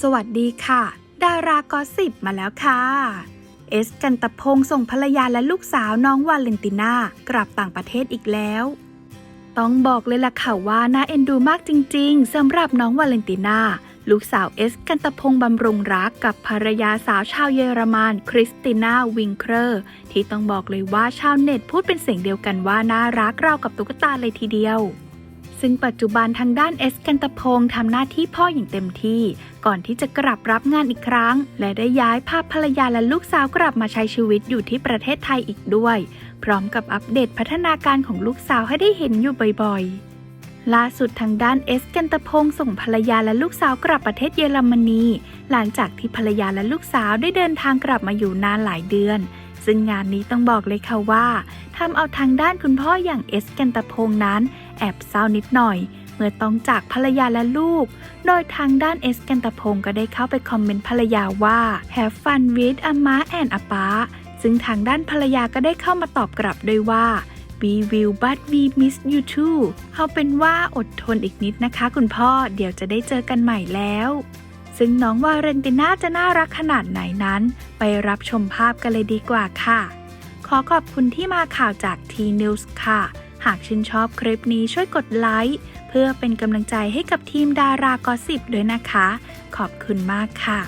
สวัสดีค่ะ ดารากอสิบมาแล้วค่ะ เอสกันตะพงส่งภรรยาและลูกสาวน้องวาเลนติน่ากลับต่างประเทศอีกแล้ว ต้องบอกเลยล่ะค่ะว่าน่าเอ็นดูมากจริงๆสำหรับน้องวาเลนติน่าลูกสาวเอสกันตะพงบำรุงรักกับภรรยาสาวชาวเยอรมันคริสติน่าวิงเครอร์ที่ต้องบอกเลยว่าชาวเน็ตพูดเป็นเสียงเดียวกันว่าน่ารักราวกับตุ๊กตาเลยทีเดียว ซึ่งปัจจุบันทางด้านเอสกันตะพงทำหน้าที่พ่ออย่างเต็มที่ ก่อนที่จะกลับรับงานอีกครั้ง และได้ย้ายภาพภรรยาและลูกสาวกลับมาใช้ชีวิตอยู่ที่ประเทศไทยอีกด้วย พร้อมกับอัปเดตพัฒนาการของลูกสาวให้ได้เห็นอยู่บ่อยๆล่าสุดทางด้านเอสกันตะพงส่งภรรยาและลูกสาวกลับประเทศเยอรมนี หลังจากที่ภรรยาและลูกสาวได้เดินทางกลับมาอยู่นานหลายเดือน ซึ่งงานนี้ต้องบอกเลยค่ะว่าทำเอาทางด้านคุณพ่ออย่างเอสกันตะพงนั้น แอบเศร้านิดหน่อย เมื่อต้องจากภรรยาและลูก โดยทางด้านเอสกันตะพงก็ได้เข้าไปคอมเมนต์ภรรยาว่า have fun with a ma and a pa ซึ่งทางด้านภรรยาก็ได้เข้ามาตอบกลับด้วยว่า we will but we miss you too เอาเป็นว่าอดทนอีกนิดนะคะคุณพ่อ เดี๋ยวจะได้เจอกันใหม่แล้ว ซึ่งน้องวาเรนติน่าจะน่ารักขนาดไหนนั้น ไปรับชมภาพกันเลยดีกว่าค่ะ ขอขอบคุณที่มาข่าวจาก T-News ค่ะ หากชื่นชอบคลิปนี้ช่วยกดไลค์เพื่อเป็นกำลังใจให้กับทีมดารากอสิบด้วยนะคะ ขอบคุณมากค่ะ